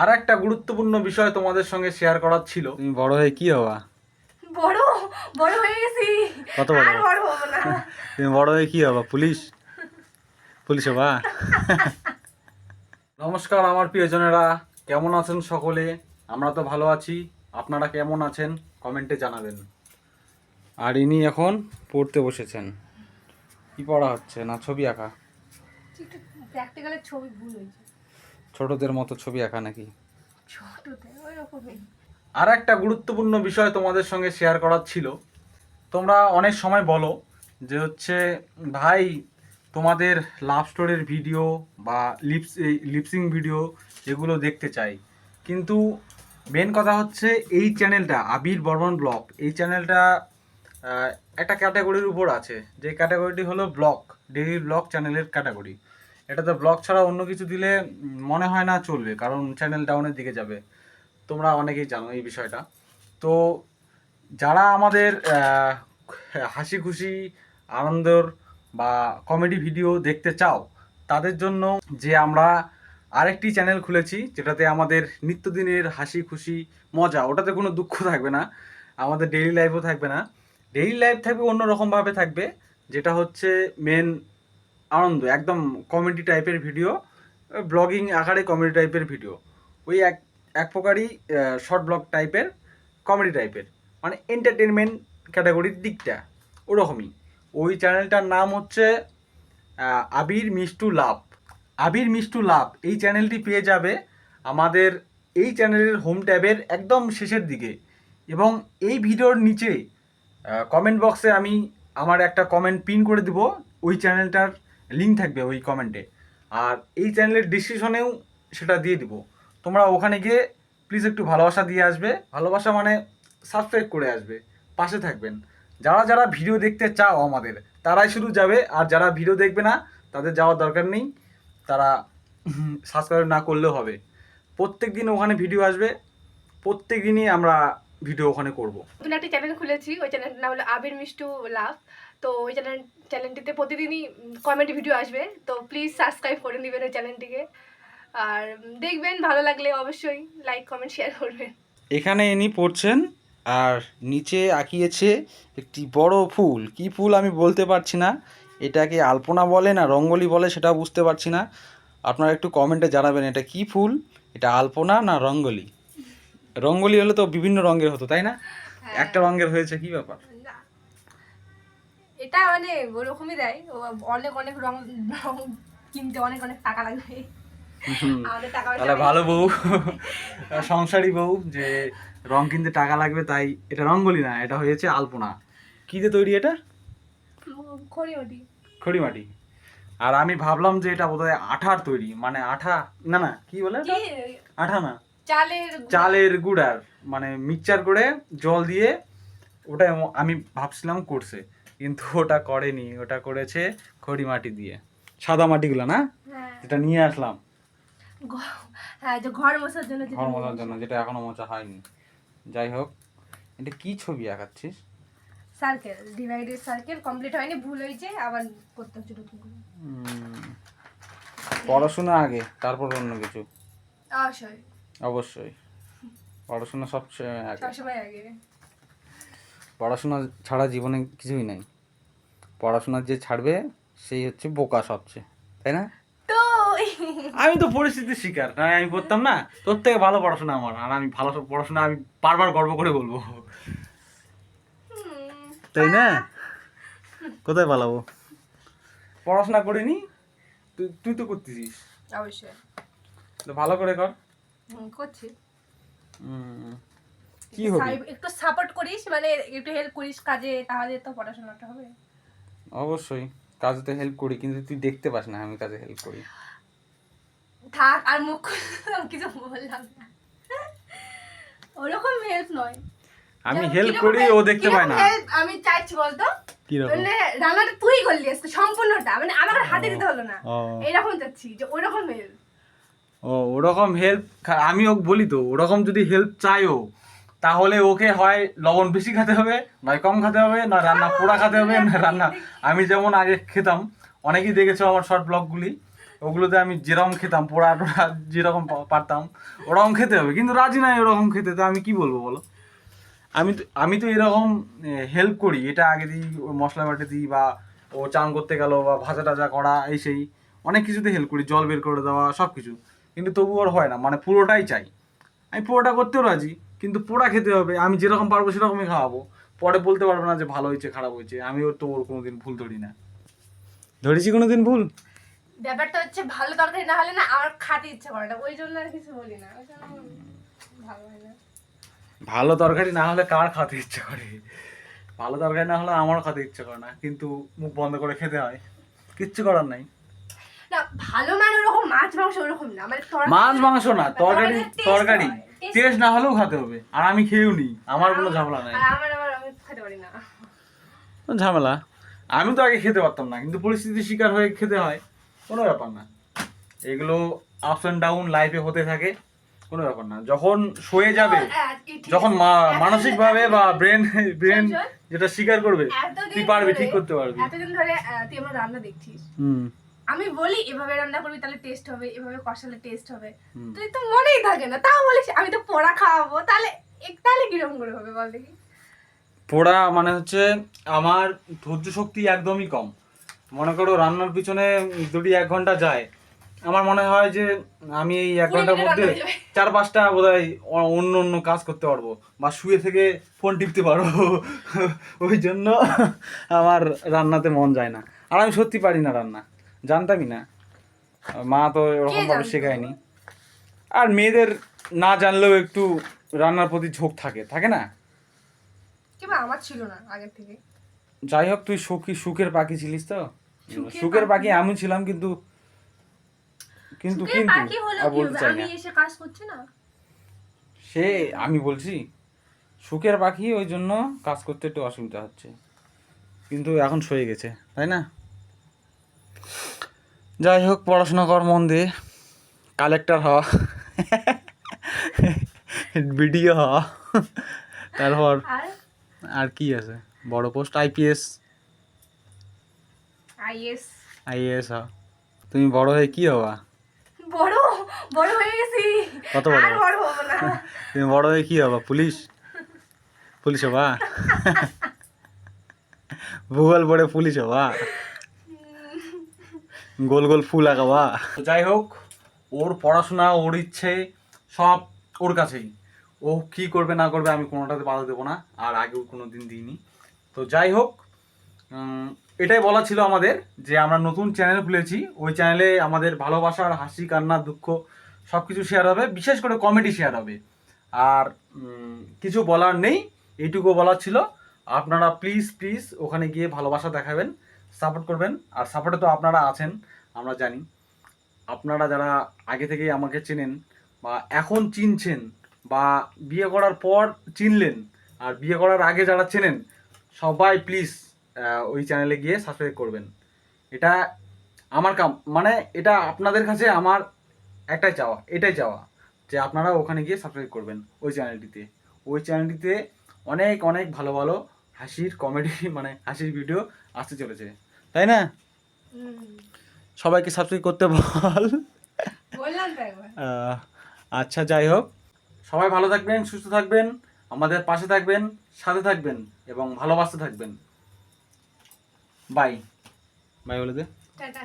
আর একটা গুরুত্বপূর্ণ বিষয় তোমাদের সঙ্গে শেয়ার করার ছিল। তুমি বড় হয়ে কি হবা? বড় বড় হয়ে গেছি। কত বড়? বড় হব না। তুমি বড় হয়ে কি হবা পুলিশ? পুলিশ হবা? নমস্কার আমার প্রিয়জনেরা কেমন আছেন সকলে? আমরা তো ভালো আছি। আপনারা কেমন আছেন? কমেন্টে জানাবেন। আর ইনি এখন পড়তে বসেছেন। কি পড়া হচ্ছে? না ছবি আঁকা? প্র্যাকটিক্যালের ছবি ভুল হয়েছে। ছোটদের মতো ছবি আঁকা নাকি? আর একটা গুরুত্বপূর্ণ বিষয় তোমাদের সঙ্গে শেয়ার করার ছিল। তোমরা অনেক সময় বলো যে হচ্ছে ভাই তোমাদের লাভ স্টোরির ভিডিও বা লিপস লিপসিং ভিডিও এগুলো দেখতে চাই। কিন্তু মেন কথা হচ্ছে এই চ্যানেলটা আবির বর্মন ব্লগ এই চ্যানেলটা একটা ক্যাটাগরির উপর আছে। যে ক্যাটাগরিটি হলো ব্লগ ডেইলি ব্লগ চ্যানেলের ক্যাটাগরি এটাতে ব্লগ ছাড়া অন্য কিছু দিলে মনে হয় না চলবে, কারণ চ্যানেল ডাউনের দিকে যাবে। তোমরা অনেকেই জানো এই বিষয়টা। তো যারা আমাদের হাসি খুশি, আনন্দর বা কমেডি ভিডিও দেখতে চাও, তাদের জন্য যে আমরা আরেকটি চ্যানেল খুলেছি, যেটাতে আমাদের নিত্যদিনের হাসি খুশি মজা, ওটাতে কোনো দুঃখ থাকবে না, আমাদের ডেইলি লাইফও থাকবে না। ডেইলি লাইফ থাকবে অন্যরকমভাবে থাকবে, যেটা হচ্ছে মেন আনন্দ, একদম কমেডি টাইপের ভিডিও ব্লগিং আকারে কমেডি টাইপের ভিডিও ওই এক এক প্রকারই শর্ট ব্লগ টাইপের কমেডি টাইপের মানে এন্টারটেনমেন্ট ক্যাটাগরির দিকটা ওরকমই। ওই চ্যানেলটার নাম হচ্ছে আবির মিষ্টু লাভ। আবির মিষ্টু লাভ, এই চ্যানেলটি পেয়ে যাবে আমাদের এই চ্যানেলের হোম ট্যাবের একদম শেষের দিকে। এবং এই ভিডিওর নিচে কমেন্ট বক্সে আমি আমার একটা কমেন্ট পিন করে দিব। ওই চ্যানেলটার লিঙ্ক থাকবে ওই কমেন্টে আর এই চ্যানেলের ডিসক্রিপশনেও সেটা দিয়ে দিব। তোমরা ওখানে গিয়ে প্লিজ একটু ভালোবাসা দিয়ে আসবে। ভালোবাসা মানে সাবস্ক্রাইব করে আসবে। পাশে থাকবেন। যারা যারা ভিডিও দেখতে চাও আমাদের, তারাই শুধু যাবে। আর যারা ভিডিও দেখবে না, তাদের যাওয়ার দরকার নেই। তারা সাবস্ক্রাইব না করলেও হবে। প্রত্যেক দিন ওখানে ভিডিও আসবে। প্রত্যেক দিনই আমরা ভিডিও ওখানে করব। নতুন একটা চ্যানেল খুলেছি। ওই চ্যানেলটার নাম হলো আবির মিষ্টু লাভ। তো ওই চ্যানেল চ্যানেলটিতে প্রতিদিনই কমেডি ভিডিও আসবে। তো প্লিজ সাবস্ক্রাইব করে নেবেন ওই চ্যানেলটিকে আর দেখবেন ভালো লাগলে অবশ্যই লাইক কমেন্ট শেয়ার করবেন। এখানে ইনি পড়ছেন আর নিচে আঁকিয়েছে একটি বড় ফুল। কি ফুল আমি বলতে পারছি না। এটাকে আলপনা বলে না রঙ্গলি বলে সেটা বুঝতে পারছি না। আপনারা একটু কমেন্টে জানাবেন এটা কি ফুল? এটা আলপনা না রঙ্গলি? রঙ্গলি হলে তো বিভিন্ন রঙের হতো তাই না? একটা রঙের হয়েছে কি ব্যাপার। এটা মানে ওরকমই দেয়। অনেক অনেক রং রং কিনতে অনেক অনেক টাকা লাগবে। তাহলে ভালো বউ। সংসারী বউ যে রং কিনতে টাকা লাগবে তাই এটা রঙ্গলি না এটা হয়েছে আলপনা। কি দিয়ে তৈরি এটা? উম, খড়ি মাটি আর আমি ভাবলাম যে এটা বোধহয় আঠার তৈরি মানে আঠা না না কি বলে আঠা না। চালের চালের গুড়ার মানে মিক্সচার করে জল দিয়ে ওটা আমি ভাবছিলাম করছে। কিন্তু ওটা করেনি ওটা করেছে খড়ি মাটি দিয়ে। সাদা মাটিগুলো না? হ্যাঁ। যেটা নিয়ে আসলাম। হ্যাঁ যে ঘর মোছার জন্য যেটা ঘর মোছার জন্য যেটা এখনও মোছা হয়নি। যাই হোক এটা কি ছবি আঁকাচ্ছিস? সার্কেল ডিভাইডেড সার্কেল কমপ্লিট হয়নি ভুল হয়েছে আবার করতে হচ্ছে পড়াশোনা আগে তারপর অন্য কিছু? অবশ্যই। অবশ্যই। পড়াশোনা সবচেয়ে আগে। সবসময় আগে। পড়াশোনা ছাড়া জীবনে কিছুই নাই। পড়াশোনা যে ছাড়বে সেই হচ্ছে বোকা সবচেয়ে তাই না? আমি তো পরিস্থিতির শিকার না আমি করতাম না? তোর থেকে ভালো পড়াশোনা আমার আর আমি ভালো সব পড়াশোনা আমি বারবার গর্ব করে বলব। তাই না? কোথায় পালাবো? পড়াশোনা করিনি তুই তুই তো করতেছিস। অবশ্যই। তো ভালো করে কর। করছি। উম, কি হবে? একটু সাপোর্ট করিস মানে একটু হেল্প করিস কাজে তাহলে তো পড়াশোনাটা হবে। অবশ্যই কাজে তো হেল্প করি কিন্তু তুই দেখতে পাস না আমি কাজে হেল্প করি। থাক আর মুখ কিছু বললাম না। ওরকম হেল্প নয়। আমি হেল্প করি ও দেখতে পায় না। আমি চাইছি বলতো? মানে রান্নাটা তুই করলি আজকে সম্পূর্ণটা মানে আমার হাতে দিতে হলো না। ও। এরকম চাচ্ছি যে ওইরকম হেল্প ও ওরকম হেল্প আমি ওকে বলি তো ওরকম যদি হেল্প চাইও তাহলে ওকে হয় লবণ বেশি খেতে হবে নয় কম খেতে হবে না রান্না পোড়া খেতে হবে না রান্না। আমি যেমন আগে খেতাম অনেকেই দেখেছ আমার শর্ট ব্লগগুলি ওগুলোতে আমি যেরকম খেতাম পোড়া টোড়া যেরকম পারতাম ওরকম খেতে হবে। কিন্তু রাজি নাই ওরকম খেতে তো আমি কি বলব বলো? আমি তো আমি তো এরকম হেল্প করি। এটা আগে দিই মশলা বাটে দিই বা ও চান করতে গেল বা ভাজা টাজা করা এই সেই অনেক কিছুতে হেল্প করি জল বের করে দেওয়া সব কিছু কিন্তু তবু ওর হয় না মানে পুরোটাই চাই। আমি পুরোটা করতেও রাজি। কিন্তু পোড়া খেতে হবে। আমি যেরকম পারব সেরকমই খাওয়াবো। পরে বলতে পারব না যে ভালো হয়েছে খারাপ হয়েছে। আমি ওর তো ওর কোনোদিন ভুল ধরি না। ধরেছি কোনোদিন ভুল? ব্যাপারটা হচ্ছে ভালো তরকারি না হলে না আমার খেতে ইচ্ছা করে না। ওই জন্য আর কিছু বলি না। ভালো হয় না। ভালো তরকারি না হলে কার খেতে ইচ্ছে করে? ভালো তরকারি না হলে আমারও খেতে ইচ্ছে করে না। কিন্তু মুখ বন্ধ করে খেতে হয়। কিচ্ছু করার নাই। না ভালো মানে ওরকম মাছ মাংস ওরকম না। মানে মাছ মাংস না তরকারি তরকারি। টেস্ট না হলেও খেতে হবে। আর আমি খেয়েও নি। আমার কোনো ঝামেলা নাই। আর আমার আবার আমি খেতে পারি না। ঝামেলা? আমি তো আগে খেতে পারতাম না কিন্তু পরিস্থিতির শিকার হয়ে খেতে হয় কোনো ব্যাপার না। এগুলো আপস অ্যান্ড ডাউন লাইফে হতে থাকে কোনো ব্যাপার না। যখন সয়ে যাবে যখন আছে। মা- মানসিকভাবে বা ব্রেন ব্রেন। যেটা স্বীকার করবে তুই পারবি ঠিক করতে পারবি। এতদিন ধরে তুই আমার রান্না দেখছিস। হুম। আমি বলি এভাবে রান্না করবি তাহলে টেস্ট হবে এভাবে কষালে টেস্ট হবে। তুই তো মনেই থাকে না। তাও বলিস আমি তো পোড়া খাওয়াবো তাহলে এক- তাহলে কীরকম করে হবে বল দেখি? পোড়া মানে হচ্ছে আমার ধৈর্য শক্তি একদমই কম। মনে করো রান্নার পিছনে দুটি এক ঘণ্টা যায়। আমার মনে হয় যে আমি এই এক ঘণ্টার মধ্যে। চার পাঁচটা অ- অন্য অন্য কাজ করতে পারব বা শুয়ে থেকে ফোন টিপতে পারব। ওই জন্য আমার রান্নাতে মন যায় না। আর আমি সত্যি পারি না রান্না। জানতামই না। মা তো এরকম ভাবে শেখায়নি। আর মেয়েদের না জানলেও একটু রান্নার প্রতি ঝোঁক থাকে থাকে না? আমার ছিল না আগের থেকে। যাই হোক তুই সুখী সুখের পাখি ছিলিস তো? সুখের পাখি? আমি ছিলাম কিন্তু কিন্তু কিন্তু বলতে চাই আমি না এসে কাজ করছি না? সে আমি বলছি সুখের পাখি ওই জন্য কাজ করতে একটু অসুবিধা হচ্ছে। কিন্তু এখন সয়ে গেছে তাই না? যাই হোক পড়াশোনা কর মন দিয়ে কালেক্টর হ। ভিডিও হ। তারপর আর? আর কি আছে? বড় পোস্ট আইপিএস আইএস আইএস হ। তুমি বড় হয়ে কি হবা? বড় বড় হয়ে গেছি। কত বড়? আর বড় হব না। তুমি বড় হয়ে কি হবা পুলিশ? পুলিশ হবা? ভূগোল পড়ে পুলিশ হবা? গোল গোল ফুল আঁকাবা যাই হোক, ওর পড়াশোনা, ওর ইচ্ছে, সব ওর কাছেই। ও কি করবে, না করবে, আমি কোনোটাতে বাধা দেবো না, আর আগেও কোনো দিন দিইনি। তো যাই হোক এটাই বলা ছিল আমাদের যে আমরা নতুন চ্যানেল খুলেছি। ওই চ্যানেলে আমাদের ভালোবাসার, হাসি, কান্না, দুঃখ সব কিছু শেয়ার হবে, বিশেষ করে কমেডি শেয়ার হবে। আর কিছু বলার নেই, এইটুকু বলার ছিল। আপনারা প্লিজ প্লিজ ওখানে গিয়ে ভালোবাসা দেখাবেন। সাপোর্ট করবেন, আর সাপোর্টে তো আপনারা আছেন, আমরা জানি। আপনারা যারা আগে থেকেই আমাকে চেনেন বা এখন চিনছেন বা বিয়ে করার পর চিনলেন আর বিয়ে করার আগে যারা চেনেন, সবাই প্লিজ ওই চ্যানেলে গিয়ে সাবস্ক্রাইব করবেন। এটা আমার কাম মানে এটা আপনাদের কাছে আমার একটাই চাওয়া, এটাই চাওয়া যে আপনারা ওখানে গিয়ে সাবস্ক্রাইব করবেন ওই চ্যানেলটিতে ওই চ্যানেলটিতে অনেক অনেক ভালো ভালো হাসির কমেডি মানে হাসির ভিডিও আসতে চলেছে। তাই না? সবাইকে সাবস্ক্রাইব করতে বল। আচ্ছা যাই হোক। সবাই ভালো থাকবেন সুস্থ থাকবেন আমাদের পাশে থাকবেন সাথে থাকবেন এবং ভালোবাসতে থাকবেন। বাই বাই বলে দে। টাটা।